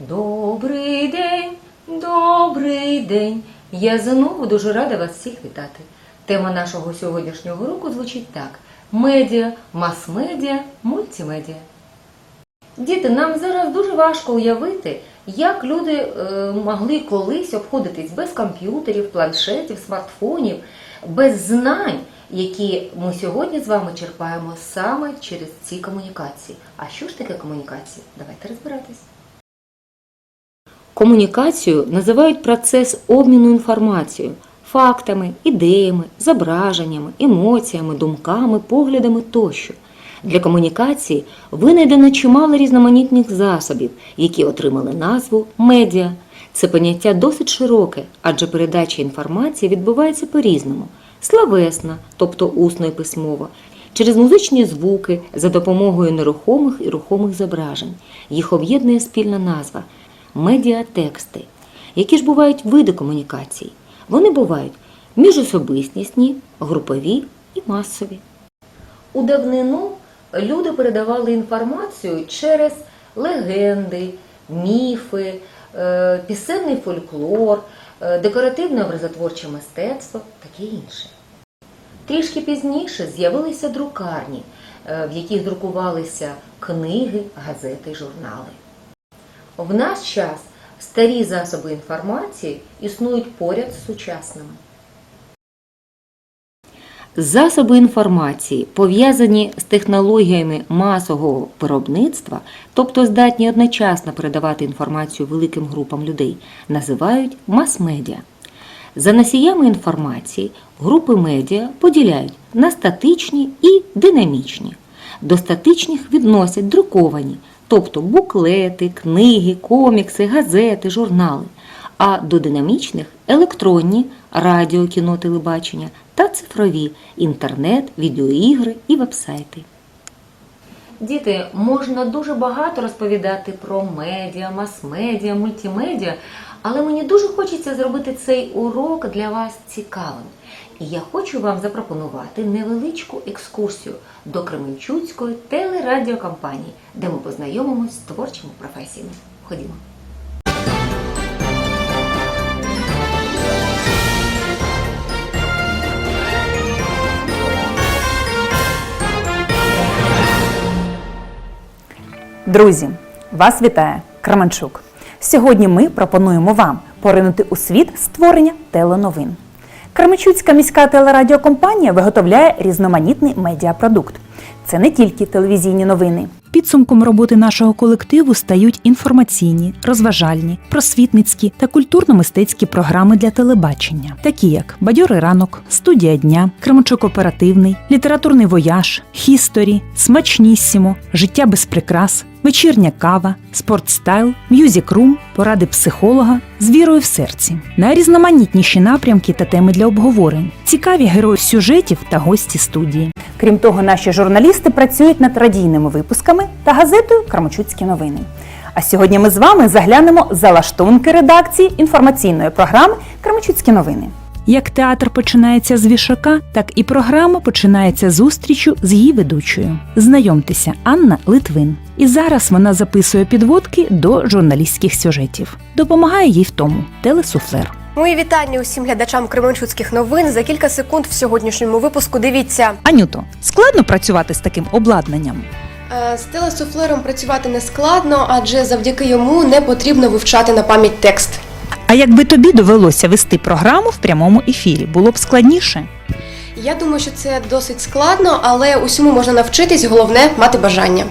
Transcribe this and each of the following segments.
Добрий день, добрий день. Я знову дуже рада вас всіх вітати. Тема нашого сьогоднішнього року звучить так: медіа, мас-медіа, мультимедіа. Діти, нам зараз дуже важко уявити, як люди е, могли колись обходитись без комп'ютерів, планшетів, смартфонів, без знань, які ми сьогодні з вами черпаємо саме через ці комунікації. А що ж таке комунікації? Давайте розбиратись. Комунікацію називають процес обміну інформацією, фактами, ідеями, зображеннями, емоціями, думками, поглядами тощо. Для комунікації винайдено чимало різноманітних засобів, які отримали назву медіа. Це поняття досить широке, адже передача інформації відбувається по-різному: словесна, тобто усно і письмово, через музичні звуки за допомогою нерухомих і рухомих зображень. Їх об'єднує спільна назва медіатексти. Які ж бувають види комунікацій? Вони бувають міжособистісні, групові і масові. У давнину люди передавали інформацію через легенди, міфи, е, пісенний фольклор, е, декоративне образотворче мистецтво, таке інше. Трішки пізніше з'явилися друкарні, е, в яких друкувалися книги, газети журнали. В наш час старі засоби інформації існують поряд з сучасними. Засоби інформації, пов'язані з технологіями масового виробництва, тобто здатні одночасно передавати інформацію великим групам людей, називають мас-медіа. За носіями інформації групи медіа поділяють на статичні і динамічні. До статичних відносять друковані, тобто буклети, книги, комікси, газети, журнали, а до динамічних електронні, радіо, кіно, телебачення та цифрові інтернет, відеоігри і вебсайти. Діти, можна дуже багато розповідати про медіа, мас-медіа, мультимедіа, але мені дуже хочеться зробити цей урок для вас цікавим. І я хочу вам запропонувати невеличку екскурсію до Кременчуцької телерадіокампанії, де ми познайомимось з творчими професіями. Ходімо. Друзі, вас вітає Кременчук. Сьогодні ми пропонуємо вам поринути у світ створення теленовин. Кременчуцька міська телерадіокомпанія виготовляє різноманітний медіапродукт. Це не тільки телевізійні новини. Підсумком роботи нашого колективу стають інформаційні, розважальні, просвітницькі та культурно-мистецькі програми для телебачення, такі як Бадьорий ранок, студія дня, Кременчук оперативний, літературний вояж, хісторі, смачнісімо, життя без прикрас, вечірня кава, спортстайл, м'юзік-рум, поради психолога з вірою в серці, найрізноманітніші напрямки та теми для обговорень, цікаві герої сюжетів та гості студії. Крім того, наші журналісти працюють над радійними випусками та газетою Крамачуцькі новини. А сьогодні ми з вами заглянемо за лаштунки редакції інформаційної програми Крамачуцькі новини. Як театр починається з вішака, так і програма починається зустрічю з її ведучою. Знайомтеся, Анна Литвин. І зараз вона записує підводки до журналістських сюжетів. Допомагає їй в тому телесуфлер. Мої вітання усім глядачам Кременчуцьких новин. За кілька секунд в сьогоднішньому випуску дивіться. Анюто, складно працювати з таким обладнанням. Е, З телесуфлером працювати не складно, адже завдяки йому не потрібно вивчати на пам'ять текст. А якби тобі довелося вести програму в прямому ефірі, було б складніше. Я думаю, що це досить складно, але усьому можна навчитись, головне мати бажання.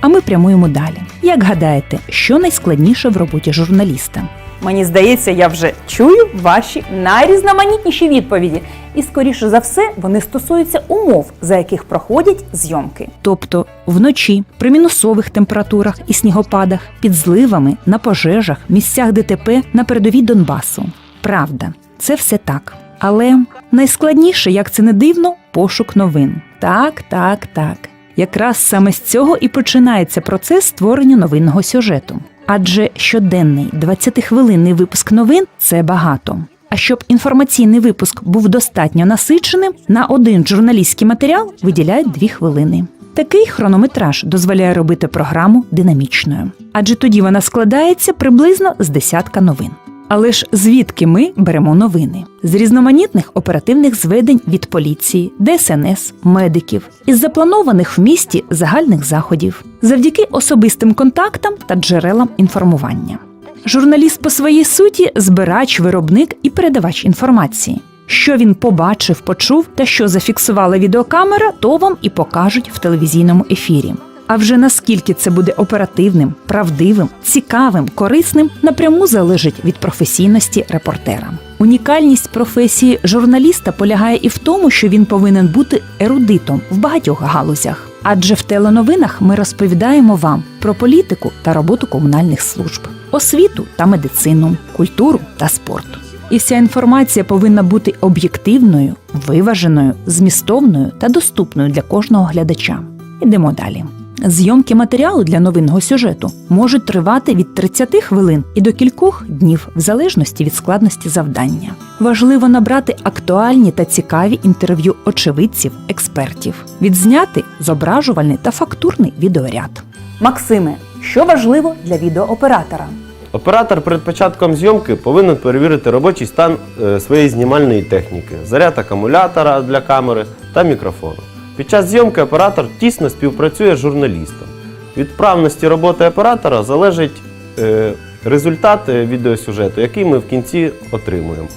А ми прямуємо далі. Як гадаєте, що найскладніше в роботі журналіста? Мені здається, я вже чую ваші найрізноманітніші відповіді. І, скоріше за все, вони стосуються умов, за яких проходять зйомки. Тобто вночі, при мінусових температурах і снігопадах, під зливами, на пожежах, місцях ДТП на передовій Донбасу. Правда, це все так. Але найскладніше, як це не дивно, пошук новин. Так, так, так. Якраз саме з цього і починається процес створення новинного сюжету. Адже щоденний 20-хвилинний випуск новин це багато. А щоб інформаційний випуск був достатньо насиченим, на один журналістський матеріал виділяють дві хвилини. Такий хронометраж дозволяє робити програму динамічною, адже тоді вона складається приблизно з десятка новин. Але ж звідки ми беремо новини? З різноманітних оперативних зведень від поліції, ДСНС, медиків, із запланованих в місті загальних заходів, завдяки особистим контактам та джерелам інформування. Журналіст по своїй суті збирач, виробник і передавач інформації. Що він побачив, почув та що зафіксувала відеокамера, то вам і покажуть в телевізійному ефірі. А вже наскільки це буде оперативним, правдивим, цікавим, корисним, напряму залежить від професійності репортера. Унікальність професії журналіста полягає і в тому, що він повинен бути ерудитом в багатьох галузях. Адже в теленовинах ми розповідаємо вам про політику та роботу комунальних служб, освіту та медицину, культуру та спорт. І вся інформація повинна бути об'єктивною, виваженою, змістовною та доступною для кожного глядача. Ідемо далі. Зйомки матеріалу для новинного сюжету можуть тривати від 30 хвилин і до кількох днів, в залежності від складності завдання. Важливо набрати актуальні та цікаві інтерв'ю очевидців, експертів, відзняти зображувальний та фактурний відеоряд. Максиме, що важливо для відеооператора? Оператор перед початком зйомки повинен перевірити робочий стан е, своєї знімальної техніки, заряд акумулятора для камери та мікрофону. Під час зйомки оператор тісно співпрацює з журналістом. Від вправності роботи оператора залежить е, результат е, відеосюжету, який ми в кінці отримуємо.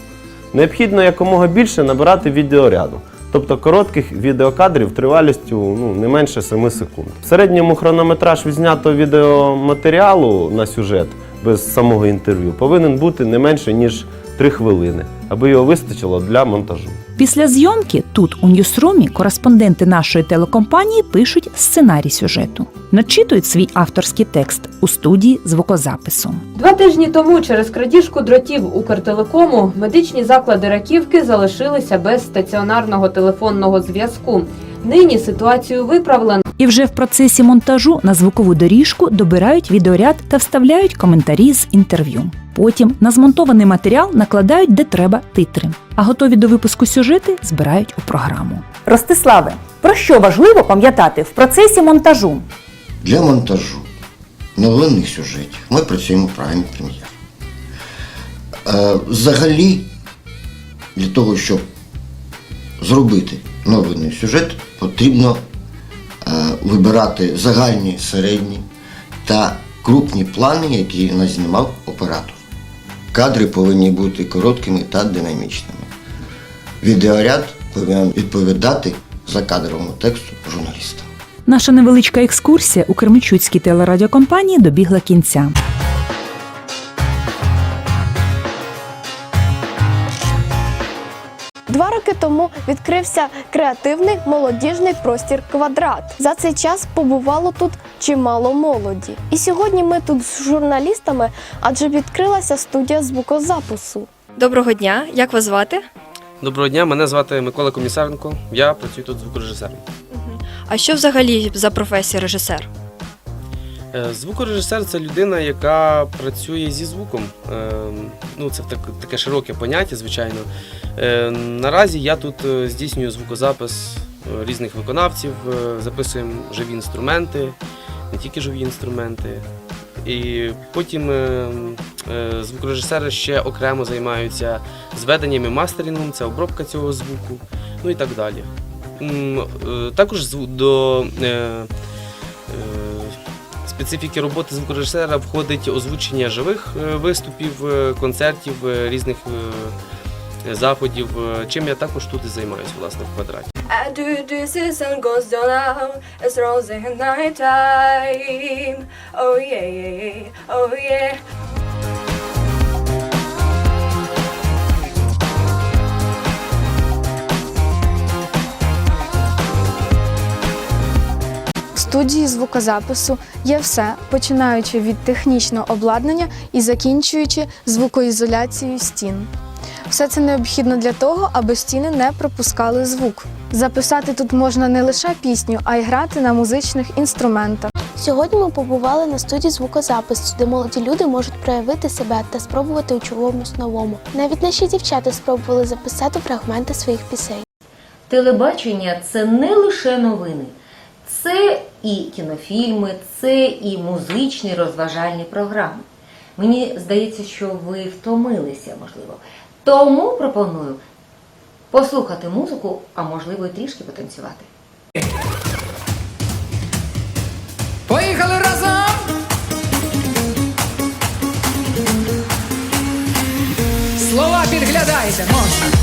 Необхідно якомога більше набирати відеоряду, тобто коротких відеокадрів тривалістю ну, не менше 7 секунд. В середньому хронометраж відзнятого відеоматеріалу на сюжет без самого інтерв'ю повинен бути не менше ніж 3 хвилини, аби його вистачило для монтажу. Після зйомки тут у Ньюсрумі кореспонденти нашої телекомпанії пишуть сценарій сюжету, начитують свій авторський текст у студії звукозапису. Два тижні тому через крадіжку дротів Укртелекому медичні заклади Раківки залишилися без стаціонарного телефонного зв'язку. Нині ситуацію виправлено. І вже в процесі монтажу на звукову доріжку добирають відеоряд та вставляють коментарі з інтерв'ю. Потім на змонтований матеріал накладають де треба титри, а готові до випуску сюжети збирають у програму. Ростиславе, про що важливо пам'ятати в процесі монтажу? Для монтажу новинних сюжетів ми працюємо в програмі прем'єр. Е, Взагалі, для того, щоб зробити новинний сюжет, потрібно е, вибирати загальні, середні та крупні плани, які назнімав оператор. Кадри повинні бути короткими та динамічними. Відеоряд повинен відповідати закадровому тексту журналіста. Наша невеличка екскурсія у Кременчуцькій телерадіокомпанії добігла кінця. Два роки тому відкрився креативний молодіжний простір квадрат. За цей час побувало тут чимало молоді. І сьогодні ми тут з журналістами, адже відкрилася студія звукозапису. Доброго дня, як вас звати? Доброго дня, мене звати Микола Комісаренко. Я працюю тут звукорежисером. А що взагалі за професія режисер? Е, Звукорежисер це людина, яка працює зі звуком. Е, Ну, це так- таке широке поняття, звичайно. Е, Наразі я тут здійснюю звукозапис різних виконавців, записуємо живі інструменти, не тільки живі інструменти. І потім е, е, звукорежисери ще окремо займаються зведенням і мастерингом, це обробка цього звуку, ну і так далі. Е, Також до специфіки роботи звукорежисера входить озвучення живих виступів, концертів, різних заходів, чим я також тут і займаюся власне в квадраті. This the sun goes down, it's rose in night time. Oh yeah, yeah, yeah, oh yeah. Студії звукозапису є все, починаючи від технічного обладнання і закінчуючи звукоізоляцією стін. Все це необхідно для того, аби стіни не пропускали звук. Записати тут можна не лише пісню, а й грати на музичних інструментах. Сьогодні ми побували на студії звукозапису, де молоді люди можуть проявити себе та спробувати у чомусь новому. Навіть наші дівчата спробували записати фрагменти своїх пісень. Телебачення це не лише новини, це і кінофільми, це і музичні розважальні програми. Мені здається, що ви втомилися, можливо. Тому пропоную послухати музику, а можливо і трішки потанцювати. Поїхали разом! Слова підглядайте, можна!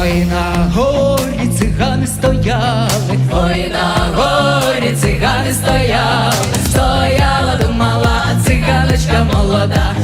Ой на горі цигани стояли, ой на горі цигани стояли, стояла думала, циганочка молода.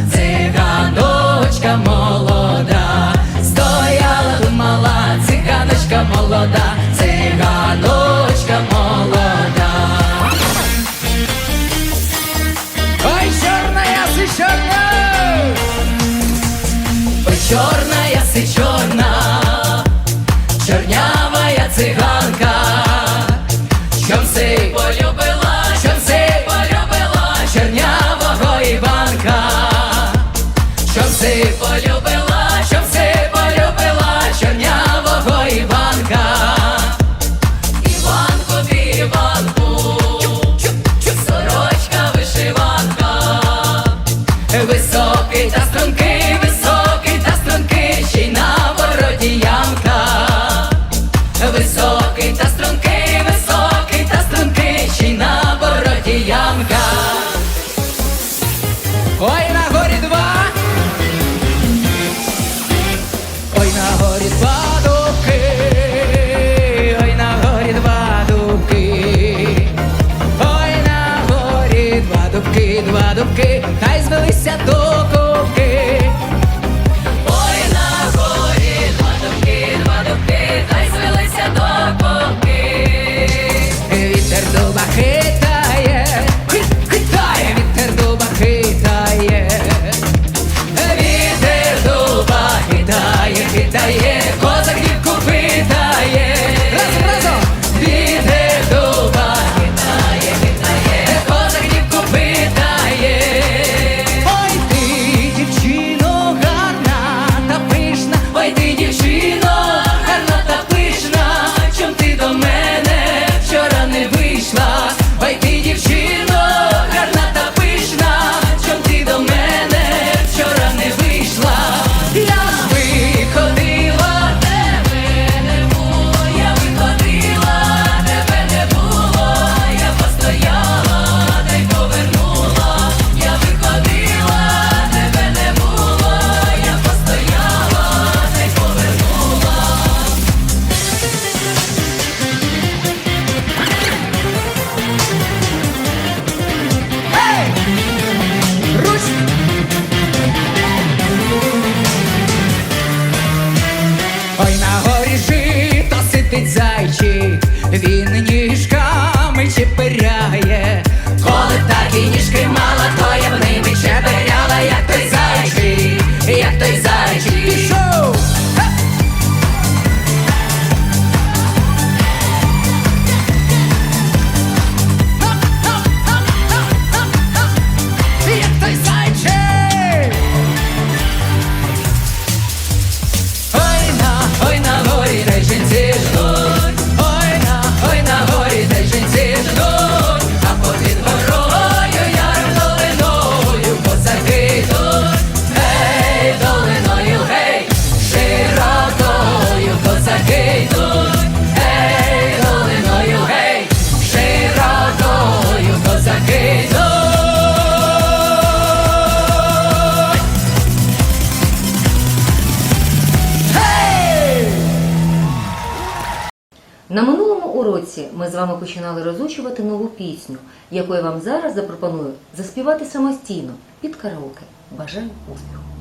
Ми з вами починали розучувати нову пісню, яку я вам зараз запропоную заспівати самостійно під караоке. Бажаю успіху!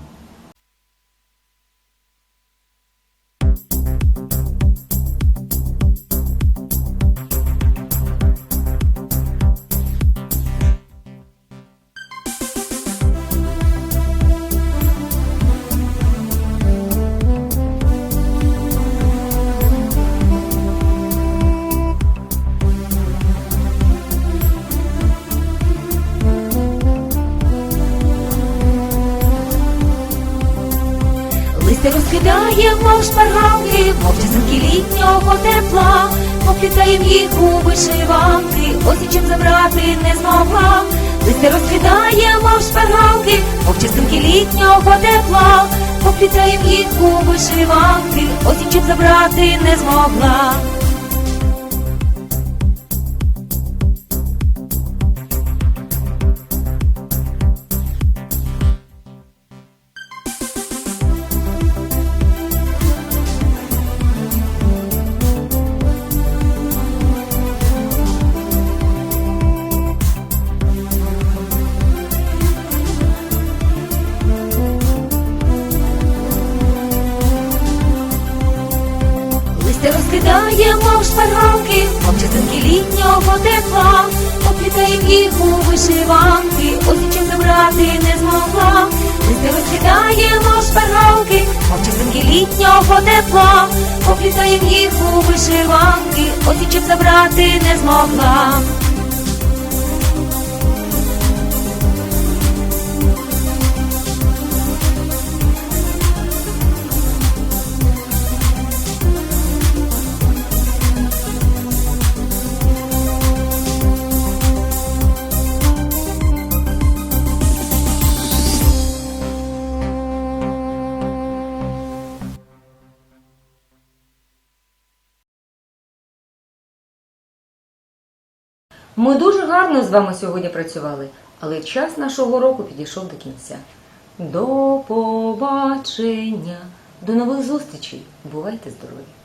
Мов шпаргалки, мов літнього тепла, поплітаєм їх у вишиванки, ось чим забрати не змогла. Листя розквітає, мов шпаргалки, мов літнього тепла, поплітаєм їх у вишиванки, ось чим забрати не змогла. Листя в шпаргалки, мов літнього тепла, Оплітаємо їх у вишиванки, ось і чим забрати не змогла. Листя розкидає, мов шпаргалки, мов частинки літнього тепла, Оплітаємо їх у вишиванки, ось і чим забрати не змогла. Ми дуже гарно з вами сьогодні працювали, але час нашого року підійшов до кінця. До побачення, до нових зустрічей. Бувайте здорові!